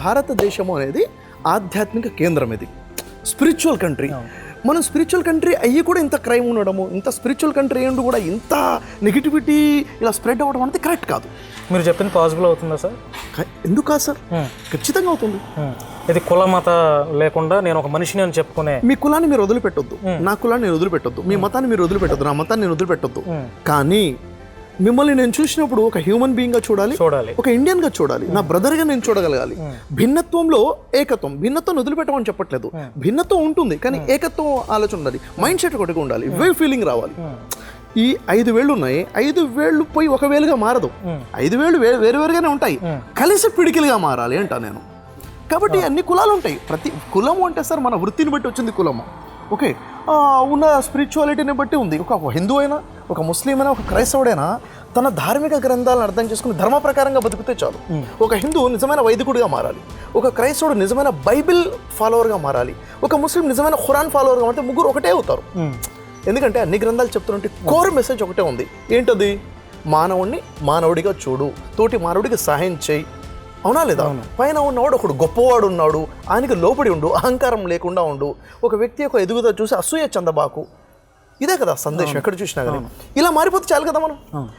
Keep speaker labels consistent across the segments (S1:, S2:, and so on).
S1: భారతదేశం అనేది ఆధ్యాత్మిక కేంద్రం ఇది. Spiritual country. మనం స్పిరిచువల్ కంట్రీ అయ్యి కూడా ఇంత క్రైమ్ ఉండడము ఇంత స్పిరిచువల్ కంట్రీ అయ్యి కూడా ఇంత నెగిటివిటీ ఇలా స్ప్రెడ్ అవ్వడం అనేది కరెక్ట్ కాదు.
S2: మీరు చెప్పింది పాసిబుల్ అవుతుందా సార్?
S1: ఎందుకు కాదు సార్ ఖచ్చితంగా అవుతుంది.
S2: ఇది కుల మత లేకుండా నేను ఒక మనిషిని అని చెప్పుకునే
S1: మీ కులాన్ని మీరు వదిలిపెట్టొద్దు. నా కులాన్ని నేను వదిలిపెట్టొద్దు. మీ మతాన్ని మీరు వదిలిపెట్టొద్దు. నా మతాన్ని నేను వదిలిపెట్టొద్దు. కానీ మిమ్మల్ని నేను చూసినప్పుడు ఒక హ్యూమన్ బీయింగ్గా చూడాలి
S2: చూడాలి.
S1: ఒక ఇండియన్గా చూడాలి. నా బ్రదర్గా నేను చూడగలగాలి. భిన్నత్వంలో ఏకత్వం భిన్నత్వం వదిలిపెట్టమని చెప్పట్లేదు. భిన్నత్వం ఉంటుంది కానీ ఏకత్వం ఆలోచన ఉండాలి. మైండ్ సెట్ ఒకటిగా ఉండాలి. వే ఫీలింగ్ రావాలి. ఈ ఐదు వేళ్ళు ఉన్నాయి. ఐదు వేళ్ళు పోయి ఒక వేలుగా మారదు. ఐదు వేళ్ళు వే- వేరు వేరుగానే ఉంటాయి. కలిసి పిడికిలుగా మారాలి అంటా నేను. కాబట్టి అన్ని కులాలు ఉంటాయి. ప్రతి కులము అంటే సార్ మన వృత్తిని బట్టి వచ్చింది కులము. ఓకే. ఉన్న స్పిరిచువాలిటీని బట్టి ఉంది. ఒక హిందూ అయినా ఒక ముస్లిం అయినా ఒక క్రైస్తవుడైనా తన ధార్మిక గ్రంథాలను అర్థం చేసుకుని ధర్మ ప్రకారంగా బతికితే చాలు. ఒక హిందూ నిజమైన వైదికుడిగా మారాలి. ఒక క్రైస్తవుడు నిజమైన బైబిల్ ఫాలోవర్గా మారాలి. ఒక ముస్లిం నిజమైన ఖురాన్ ఫాలోవర్గా మారితే ముగ్గురు ఒకటే అవుతారు. ఎందుకంటే అన్ని గ్రంథాలు చెప్తున్నట్టు కోర్ మెసేజ్ ఒకటే ఉంది. ఏంటది? మానవుణ్ణి మానవుడిగా చూడు. తోటి మానవుడికి సహాయం చేయి. అవునా లేదా? పైన ఉన్నవాడు ఒకడు గొప్పవాడు ఉన్నాడు ఆయనకి లోపడి ఉండు అహంకారం లేకుండా ఉండు. ఒక వ్యక్తి యొక్క ఎదుగుదల చూసి అసూయ చందబాకు. ఇదే కదా సందేశం ఎక్కడ చూసినా కానీ. ఇలా మారిపోతే చాలు కదా మనం?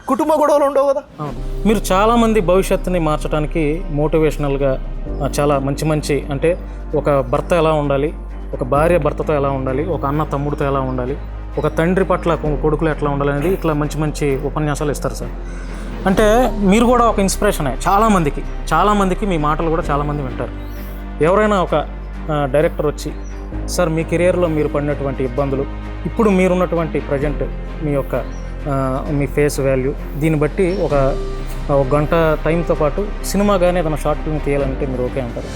S1: కుటుంబ గొడవలు ఉండవు కదా.
S2: మీరు చాలామంది భవిష్యత్తుని మార్చడానికి మోటివేషనల్గా చాలా మంచి మంచి అంటే ఒక భర్త ఎలా ఉండాలి ఒక భార్య భర్తతో ఎలా ఉండాలి ఒక అన్న తమ్ముడితో ఎలా ఉండాలి ఒక తండ్రి పట్ల కొడుకులు ఎట్లా ఉండాలి అనేది ఇట్లా మంచి మంచి ఉపన్యాసాలు ఇస్తారు సార్. అంటే మీరు కూడా ఒక ఇన్స్పిరేషనే చాలామందికి చాలామందికి మీ మాటలు కూడా చాలామంది వింటారు. ఎవరైనా ఒక డైరెక్టర్ వచ్చి సార్ మీ కెరియర్లో మీరు పడినటువంటి ఇబ్బందులు ఇప్పుడు మీరున్నటువంటి ప్రజెంట్ మీ యొక్క మీ ఫేస్ వాల్యూ దీన్ని బట్టి ఒక ఒక గంట టైంతో పాటు సినిమాగానే ఏదైనా షార్ట్ ఫిల్మ్ తీయాలంటే మీరు ఓకే అంటారు.